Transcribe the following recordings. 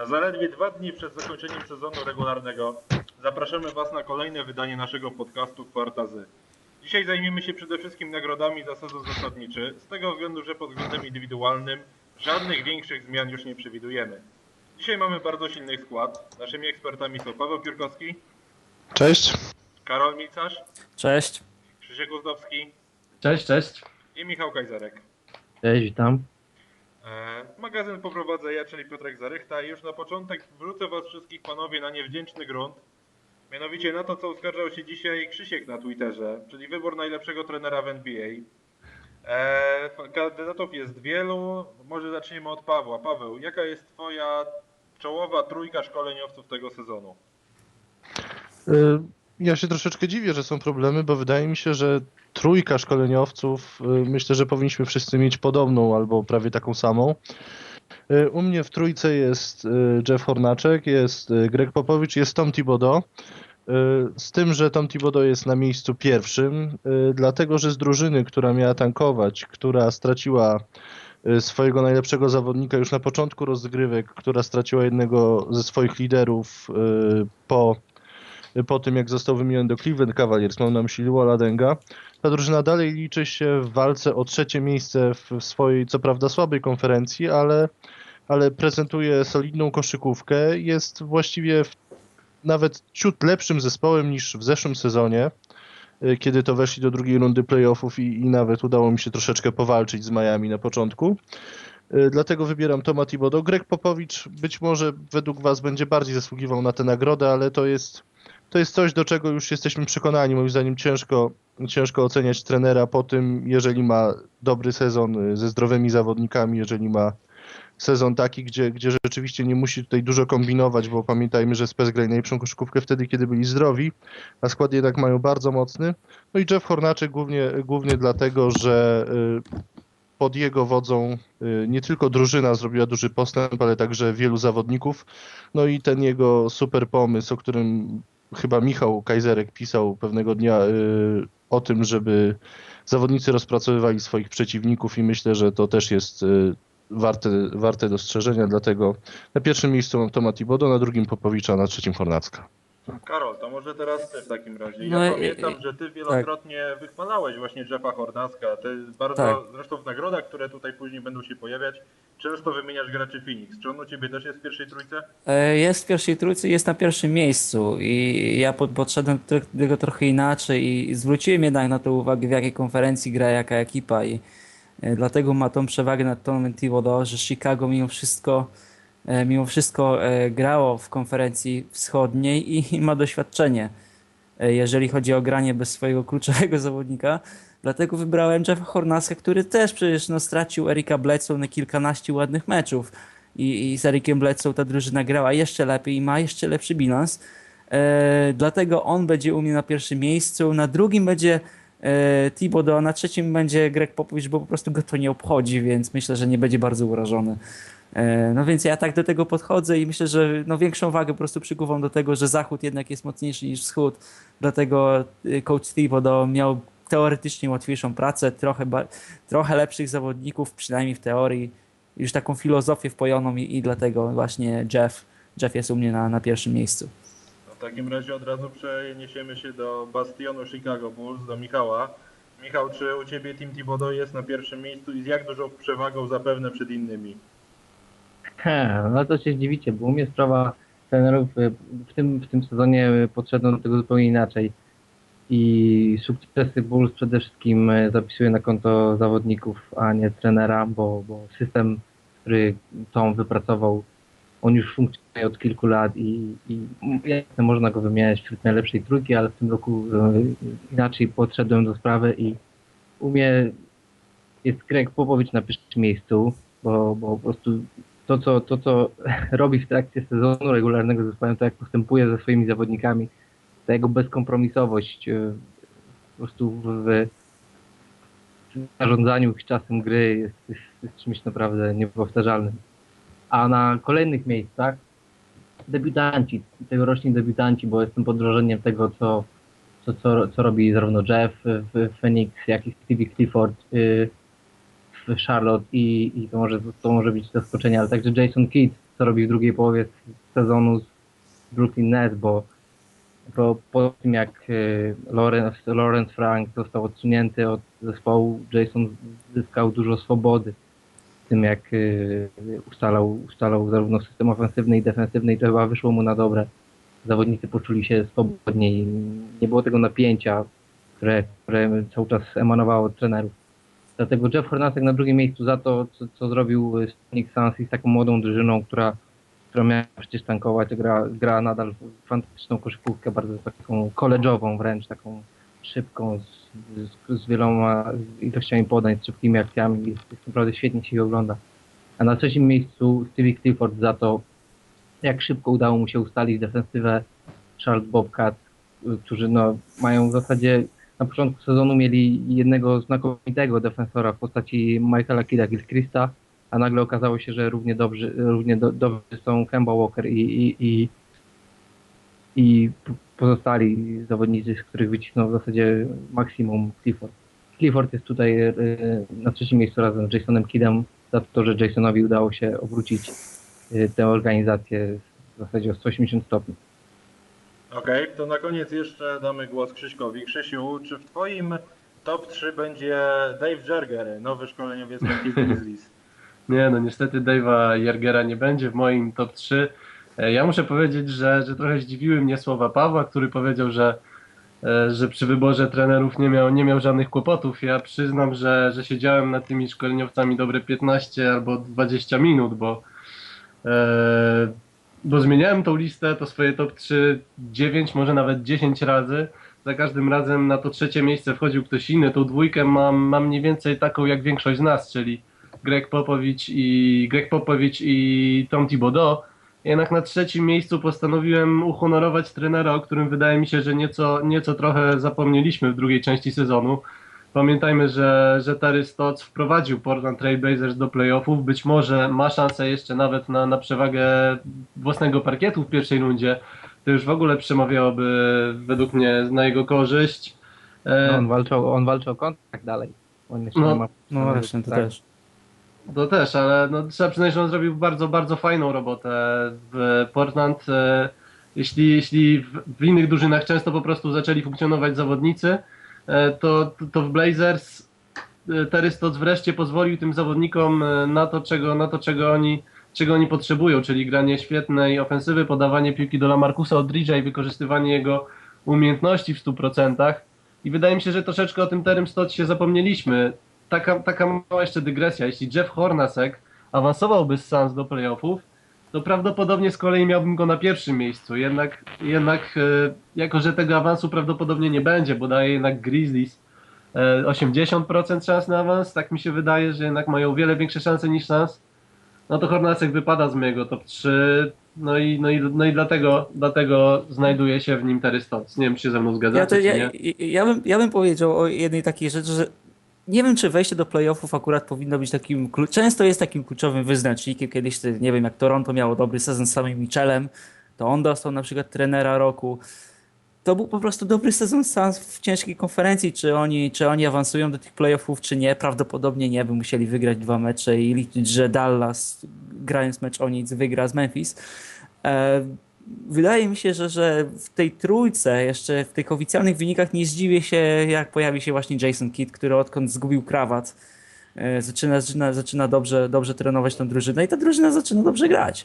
Na zaledwie dwa dni przed zakończeniem sezonu regularnego zapraszamy Was na kolejne wydanie naszego podcastu Kwartazy. Dzisiaj zajmiemy się przede wszystkim nagrodami za sezon zasadniczy, z tego względu, że pod względem indywidualnym żadnych większych zmian już nie przewidujemy. Dzisiaj mamy bardzo silny skład. Naszymi ekspertami są Paweł Piórkowski, Cześć. Karol Micarz, Cześć. Krzysiek Uzdowski Cześć, cześć. i Michał Kajzerek. Cześć, witam. E, Magazyn poprowadzę ja, czyli Piotrek Zarychta i już na początek wrócę Was wszystkich panowie na niewdzięczny grunt. Mianowicie na to, co uskarżał się dzisiaj Krzysiek na Twitterze, czyli wybór najlepszego trenera w NBA. E, kandydatów jest wielu, może zaczniemy od Pawła. Paweł, jaka jest Twoja czołowa trójka szkoleniowców tego sezonu? Y, Ja się troszeczkę dziwię, że są problemy, bo wydaje mi się, że trójka szkoleniowców, y, myślę, że powinniśmy wszyscy mieć podobną albo prawie taką samą. Y, U mnie w trójce jest y, Jeff Hornaczek, jest Greg Popowicz, jest Tom Thibodeau. Z tym, że Tom Thibodeau jest na miejscu pierwszym, dlatego że z drużyny, która miała tankować, która straciła swojego najlepszego zawodnika już na początku rozgrywek, która straciła jednego ze swoich liderów po po tym, jak został wymieniony do Cleveland Cavaliers, mam na myśli Luola Denga, ta drużyna dalej liczy się w walce o trzecie miejsce w swojej, co prawda słabej konferencji, ale, ale prezentuje solidną koszykówkę, jest właściwie w, nawet ciut lepszym zespołem niż w zeszłym sezonie, y, kiedy to weszli do drugiej rundy playoffów i, i nawet udało mi się troszeczkę powalczyć z Miami na początku. Y, Dlatego wybieram Toma Thibodeau. Greg Popowicz być może według Was będzie bardziej zasługiwał na tę nagrodę, ale to jest to jest coś, do czego już jesteśmy przekonani. Moim zdaniem ciężko, ciężko oceniać trenera po tym, jeżeli ma dobry sezon y, ze zdrowymi zawodnikami, jeżeli ma sezon taki, gdzie, gdzie rzeczywiście nie musi tutaj dużo kombinować, bo pamiętajmy, że Spurs grali najlepszą koszykówkę wtedy, kiedy byli zdrowi, a skład jednak mają bardzo mocny. No i Jeff Hornaczek głównie, głównie dlatego, że y, pod jego wodzą y, nie tylko drużyna zrobiła duży postęp, ale także wielu zawodników. No i ten jego super pomysł, o którym chyba Michał Kajzerek pisał pewnego dnia y, o tym, żeby zawodnicy rozpracowywali swoich przeciwników i myślę, że to też jest y, warte, warte dostrzeżenia, dlatego na pierwszym miejscu mam Toma Thibodeau, na drugim Popowicza, na trzecim Hornacka. Karol, to może teraz Ty w takim razie. Ja No pamiętam, że Ty wielokrotnie wychwalałeś właśnie Jeffa Hornacka. Ty bardzo, Tak. zresztą w nagrodach, które tutaj później będą się pojawiać, często wymieniasz graczy Phoenix. Czy on u Ciebie też jest w pierwszej trójce? E, Jest w pierwszej trójce, jest na pierwszym miejscu i ja pod- podszedłem do tego trochę inaczej i zwróciłem jednak na to uwagę, w jakiej konferencji gra jaka ekipa i e, dlatego ma tą przewagę nad Tomem Thibodeau, że Chicago mimo wszystko mimo wszystko e, grało w konferencji wschodniej i, ma doświadczenie, e, jeżeli chodzi o granie bez swojego kluczowego zawodnika. Dlatego wybrałem Jeffa Hornacka, który też przecież no, stracił Erika Bledsoe na kilkanaście ładnych meczów. I, I z Erikiem Bledsoe ta drużyna grała jeszcze lepiej i ma jeszcze lepszy bilans. E, dlatego on będzie u mnie na pierwszym miejscu. Na drugim będzie e, Thibodeau, a na trzecim będzie Greg Popovich, bo po prostu go to nie obchodzi, więc myślę, że nie będzie bardzo urażony. E, No więc ja tak do tego podchodzę i myślę, że no większą wagę po prostu przykuwam do tego, że Zachód jednak jest mocniejszy niż Wschód. Dlatego y, coach Thibodeau miał teoretycznie łatwiejszą pracę, trochę, trochę lepszych zawodników, przynajmniej w teorii, już taką filozofię wpojoną i, i dlatego właśnie Jeff, Jeff jest u mnie na, na pierwszym miejscu. W takim razie od razu przeniesiemy się do bastionu Chicago Bulls, do Michała. Michał, czy u Ciebie Team Thibodeau jest na pierwszym miejscu i z jak dużą przewagą zapewne przed innymi? He, no to się zdziwicie, bo u mnie sprawa trenerów y, w tym, w tym sezonie podszedłem do tego zupełnie inaczej. I sukcesy Bulls przede wszystkim y, zapisuję na konto zawodników, a nie trenera, bo, bo system, który Tom wypracował, on już funkcjonuje od kilku lat i, i jasne, można go wymieniać wśród najlepszej trójki, ale w tym roku y, inaczej podszedłem do sprawy i u mnie jest Greg Popowicz na pierwszym miejscu, bo, bo po prostu to co, to, co robi w trakcie sezonu regularnego ze to jak postępuje ze swoimi zawodnikami, ta jego bezkompromisowość e, po prostu w, w zarządzaniu ich czasem gry jest, jest, jest czymś naprawdę niepowtarzalnym. A na kolejnych miejscach debiutanci, tegoroczni debiutanci, bo jestem pod wrażeniem tego, co, co, co, co robi zarówno Jeff w Phoenix, jak i Stevie Clifford y, Charlotte i, i to, może, to może być zaskoczenie, ale także Jason Kidd, co robi w drugiej połowie sezonu z Brooklyn Nets, bo po, po tym jak y, Lawrence, Lawrence Frank został odsunięty od zespołu, Jason zyskał dużo swobody w tym jak y, ustalał, ustalał zarówno system ofensywny i defensywny i to chyba wyszło mu na dobre. Zawodnicy poczuli się swobodniej, nie było tego napięcia, które, które cały czas emanowało od trenerów. Dlatego Jeff Hornacek na drugim miejscu za to, co, co zrobił z Phoenix Suns i z taką młodą drużyną, która, która miała przecież tankować, gra, gra nadal fantastyczną koszykówkę, bardzo taką koleżową wręcz, taką szybką, z, z, z wieloma ilościami podań, z szybkimi akcjami. Jest, jest naprawdę świetnie się je ogląda. A na trzecim miejscu Stevie Clifford za to, jak szybko udało mu się ustalić defensywę Charles Bobcat, którzy no, mają w zasadzie na początku sezonu mieli jednego znakomitego defensora w postaci Michaela Kida Gilchrista, a nagle okazało się, że równie dobrzy, równie do, są Kemba Walker i, i, i, i pozostali zawodnicy, z których wycisnął w zasadzie maksimum Clifford. Clifford jest tutaj y, na trzecim miejscu razem z Jasonem Kidem za to, że Jasonowi udało się obrócić y, tę organizację w zasadzie o 180 stopni. Okej, to na koniec jeszcze damy głos Krzyśkowi. Krzysiu, czy w twoim top 3 będzie Dave Jerger, nowy szkoleniowiec Memphis Grizzlies? Nie, no niestety Dave'a Jergera nie będzie w moim top 3. E, Ja muszę powiedzieć, że, że trochę zdziwiły mnie słowa Pawła, który powiedział, że, e, że przy wyborze trenerów nie miał, nie miał żadnych kłopotów. Ja przyznam, że, że siedziałem nad tymi szkoleniowcami dobre 15 albo 20 minut, bo, e, bo zmieniałem tą listę, to swoje top 3 9, może nawet 10 razy. Za każdym razem na to trzecie miejsce wchodził ktoś inny. Tą dwójkę mam, mam mniej więcej taką jak większość z nas, czyli Greg Popovich i Greg Popovich i Tom Thibodeau. Jednak na trzecim miejscu postanowiłem uhonorować trenera, o którym wydaje mi się, że nieco, nieco trochę zapomnieliśmy w drugiej części sezonu. Pamiętajmy, że, że Terry Stotts wprowadził Portland Trail Blazers do playoffów. Być może ma szansę jeszcze nawet na, na przewagę własnego parkietu w pierwszej rundzie. To już w ogóle przemawiałoby według mnie na jego korzyść. E, No, on, walczył, on walczy o kontrakt dalej. On jeszcze No, ma, No właśnie, to tak. też. To też, ale no, trzeba przyznać, że on zrobił bardzo, bardzo fajną robotę w Portland. E, Jeśli, jeśli w, w innych drużynach często po prostu zaczęli funkcjonować zawodnicy, to, to w Blazers e, Terry wreszcie pozwolił tym zawodnikom e, na to, czego, na to czego, oni, czego oni potrzebują, czyli granie świetnej ofensywy, podawanie piłki do Lamarcusa Odridge'a i wykorzystywanie jego umiejętności w 100%. I wydaje mi się, że troszeczkę o tym Terrym Stottsie zapomnieliśmy taka, taka mała jeszcze dygresja. Jeśli Jeff Hornacek awansowałby z Suns do playoffów, to prawdopodobnie z kolei miałbym go na pierwszym miejscu. Jednak, jednak e, jako, że tego awansu prawdopodobnie nie będzie, bo daje jednak Grizzlies e, 80% szans na awans, tak mi się wydaje, że jednak mają o wiele większe szanse niż Suns, no to Hornacek wypada z mojego top 3. No i, no i, no i dlatego, dlatego znajduje się w nim Terry Stotts. Nie wiem, czy się ze mną Ja, zgadzacie, to, czy ja, nie. ja, bym, ja bym powiedział o jednej takiej rzeczy, że nie wiem, czy wejście do playoffów akurat powinno być takim, często jest takim kluczowym wyznacznikiem. Kiedyś, nie wiem, jak Toronto miało dobry sezon z samym Michelem, to on dostał na przykład trenera roku. To był po prostu dobry sezon w ciężkiej konferencji, czy oni, czy oni awansują do tych playoffów, czy nie. Prawdopodobnie nie, by musieli wygrać dwa mecze i liczyć, że Dallas, grając mecz o nic, wygra z Memphis. E, Wydaje mi się, że, że w tej trójce, jeszcze w tych oficjalnych wynikach nie zdziwię się, jak pojawi się właśnie Jason Kidd, który odkąd zgubił krawat, e, zaczyna, zaczyna, zaczyna dobrze, dobrze trenować tą drużynę i ta drużyna zaczyna dobrze grać.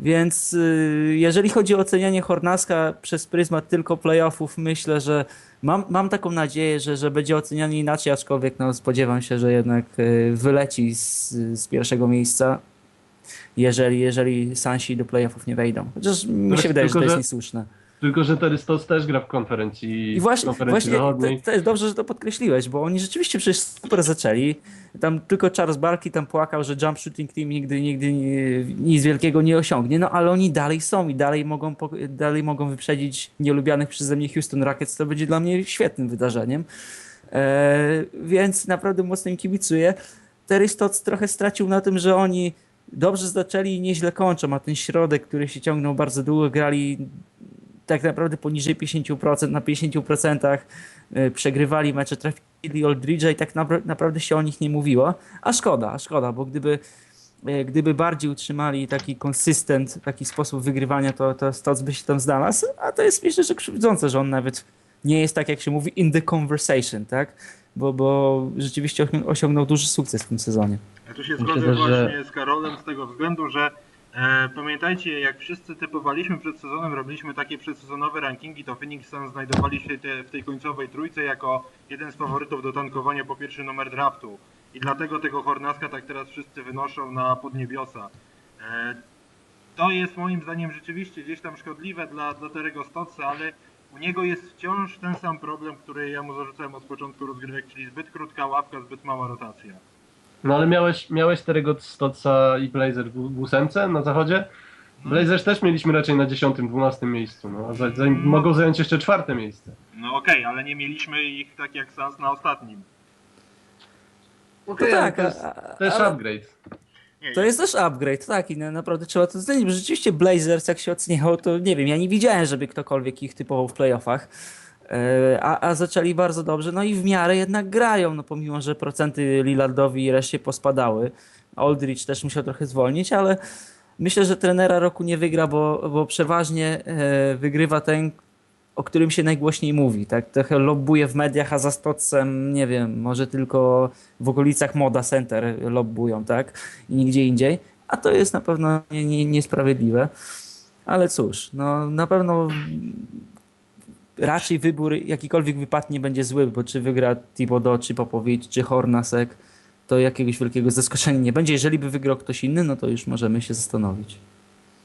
Więc y, jeżeli chodzi o ocenianie Hornaska przez pryzmat tylko playoffów, myślę, że mam, mam taką nadzieję, że, że będzie oceniany inaczej, aczkolwiek no, spodziewam się, że jednak y, wyleci z, z pierwszego miejsca jeżeli, jeżeli Sansi do playoffów nie wejdą. Chociaż mi się wydaje, że to jest niesłuszne. Tylko, że Terry Stotts też gra w konferencji, I właśnie, konferencji właśnie to, jest dobrze, że to podkreśliłeś, bo oni rzeczywiście przecież super zaczęli. Tam tylko Charles Barkley tam płakał, że jump shooting team nigdy, nigdy nic wielkiego nie osiągnie, no ale oni dalej są i dalej mogą, dalej mogą wyprzedzić nielubianych przeze mnie Houston Rockets, to będzie dla mnie świetnym wydarzeniem. E, więc naprawdę mocno im kibicuję. Terry Stotts trochę stracił na tym, że oni dobrze zaczęli i nieźle kończą, a ten środek, który się ciągnął bardzo długo, grali tak naprawdę poniżej 50%, na 50% y, przegrywali mecze, trafili Oldridge'a i tak napra- naprawdę się o nich nie mówiło. A szkoda, szkoda, bo gdyby e, gdyby bardziej utrzymali taki konsystent, taki sposób wygrywania, to, to Stotts by się tam znalazł, a to jest myślę, że krzywdzące, że on nawet nie jest tak, jak się mówi, in the conversation, tak? Bo, bo rzeczywiście osią- osiągnął duży sukces w tym sezonie. Ja tu się Myślę zgodzę też, że- właśnie z Karolem z tego względu, że e, pamiętajcie, jak wszyscy typowaliśmy przed sezonem, robiliśmy takie przedsezonowe rankingi, to Phoenix Suns znajdowali się te, w tej końcowej trójce jako jeden z faworytów do tankowania po pierwszy numer draftu. I dlatego tego Hornaska tak teraz wszyscy wynoszą na podniebiosa. E, to jest moim zdaniem rzeczywiście gdzieś tam szkodliwe dla, dla Terego Stotsa, ale u niego jest wciąż ten sam problem, który ja mu zarzucałem od początku rozgrywek, czyli zbyt krótka ławka, zbyt mała rotacja. No ale miałeś, miałeś Terego Stotsa i Blazer w, w ósemce na zachodzie? Blazers też mieliśmy raczej na 10-12 miejscu, no, a za, za, mogą zająć jeszcze czwarte miejsce. No okej, ale nie mieliśmy ich tak jak Sans na ostatnim. To ale tak, to jest a- a- też ale- upgrade. To jest też upgrade, tak, i na- naprawdę trzeba to docenić, bo rzeczywiście Blazers, jak się oceniało, to nie wiem, ja nie widziałem, żeby ktokolwiek ich typował w playoffach, a, a zaczęli bardzo dobrze, no i w miarę jednak grają, no pomimo, że procenty Lillardowi i reszcie pospadały. Aldridge też musiał trochę zwolnić, ale myślę, że trenera roku nie wygra, bo, bo przeważnie e, wygrywa ten, o którym się najgłośniej mówi, tak, trochę lobbuje w mediach, a za stocem, nie wiem, może tylko w okolicach Moda Center lobbują, tak, i nigdzie indziej, a to jest na pewno nie, nie, niesprawiedliwe, ale cóż, no na pewno raczej wybór jakikolwiek wypadnie nie będzie zły, bo czy wygra Thibodeau, czy Popowicz, czy Hornasek, to jakiegoś wielkiego zaskoczenia nie będzie. Jeżeli by wygrał ktoś inny, no to już możemy się zastanowić.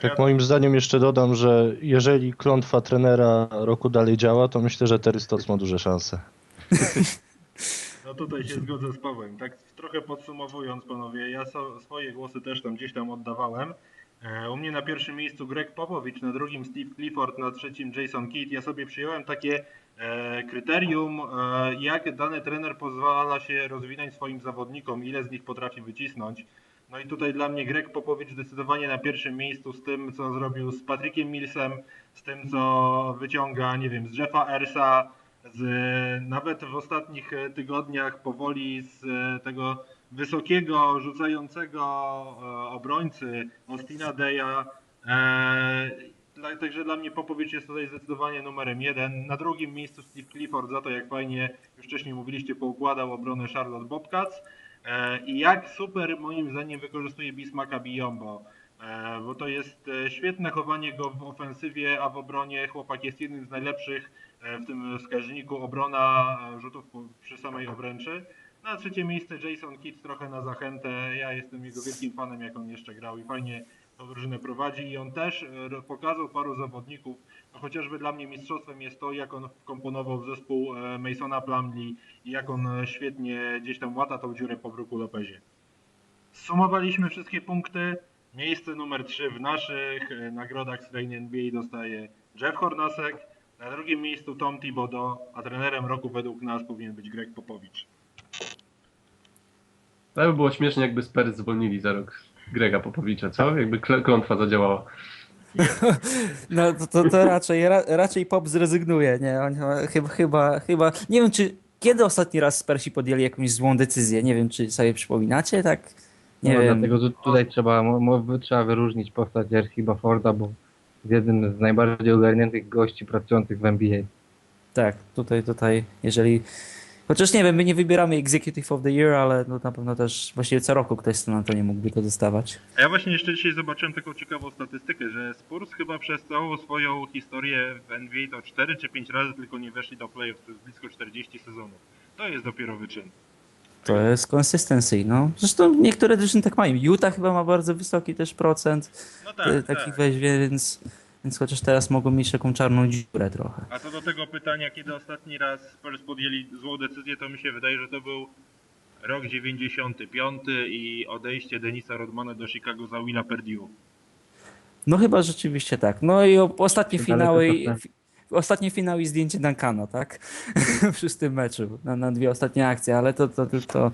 Tak moim zdaniem jeszcze dodam, że jeżeli klątwa trenera roku dalej działa, to myślę, że Terry Stotts ma duże szanse. No tutaj się zgodzę z Pawłem. Tak trochę podsumowując, panowie, ja so, swoje głosy też tam gdzieś tam oddawałem. E, U mnie na pierwszym miejscu Greg Popovich, na drugim Steve Clifford, na trzecim Jason Kidd. Ja sobie przyjąłem takie e, kryterium, e, jak dany trener pozwala się rozwinąć swoim zawodnikom, ile z nich potrafi wycisnąć. No i tutaj dla mnie Greg Popowicz zdecydowanie na pierwszym miejscu z tym, co zrobił z Patrickiem Millsem, z tym, co wyciąga, nie wiem, z Jeffa Ersa, z, nawet w ostatnich tygodniach powoli z tego wysokiego, rzucającego e, obrońcy Austina Deja. E, Także dla mnie Popowicz jest tutaj zdecydowanie numerem jeden. Na drugim miejscu Steve Clifford za to, jak fajnie, już wcześniej mówiliście, poukładał obronę Charlotte Bobcats. E, I jak super moim zdaniem wykorzystuje Bismaka Biombo. Bo to jest świetne chowanie go w ofensywie, a w obronie chłopak jest jednym z najlepszych w tym wskaźniku obrona rzutów przy samej obręczy. Na trzecie miejsce Jason Kidd trochę na zachętę. Ja jestem jego wielkim fanem, jak on jeszcze grał i fajnie tą drużynę prowadzi. I on też e, pokazał paru zawodników. No chociażby dla mnie mistrzostwem jest to, jak on wkomponował w zespół e, Masona Plumlee i jak on e, świetnie gdzieś tam łata tą dziurę po Bruku Lopezie. Sumowaliśmy wszystkie punkty. Miejsce numer 3 w naszych nagrodach z Rain NBA dostaje Jeff Hornasek. Na drugim miejscu Tom Thibodeau, a trenerem roku według nas powinien być Greg Popowicz. To by było śmiesznie, jakby Spurs zwolnili za rok Grega Popowicza, co? Jakby kl- klątwa zadziałała. No to, to, to raczej, ra, raczej Pop zrezygnuje, nie? On, chyba, chyba, chyba, nie wiem czy, kiedy ostatni raz Spersi podjęli jakąś złą decyzję, nie wiem czy sobie przypominacie, tak? Nie no, wiem. Dlatego tu, tutaj trzeba, trzeba wyróżnić postać Jersiba Forda, bo jest jednym z najbardziej ogarniętych gości pracujących w NBA. Tak, tutaj, tutaj, jeżeli. Chociaż nie wiem, my nie wybieramy Executive of the Year, ale no na pewno też właściwie co roku ktoś z to nie mógłby to dostawać. A ja właśnie jeszcze dzisiaj zobaczyłem taką ciekawą statystykę, że Spurs chyba przez całą swoją historię w NBA to 4 czy 5 razy tylko nie weszli do playoff, to jest blisko 40 sezonów. To jest dopiero wyczyn. To jest consistency, no. Zresztą niektóre drużyny tak mają. Utah chyba ma bardzo wysoki też procent No e, tak, takich tak. weźmie, więc, więc chociaż teraz mogą mieć taką czarną dziurę trochę. A co do tego pytania, kiedy ostatni raz Spurs podjęli złą decyzję, to mi się wydaje, że to był rok 95 i odejście Denisa Rodmana do Chicago za Willa Perdue. No chyba rzeczywiście tak. No i ostatnie finały, to trochę- fi, ostatnie finały i zdjęcie Duncana, tak? w szóstym meczu, na, na dwie ostatnie akcje, ale to, to, to, to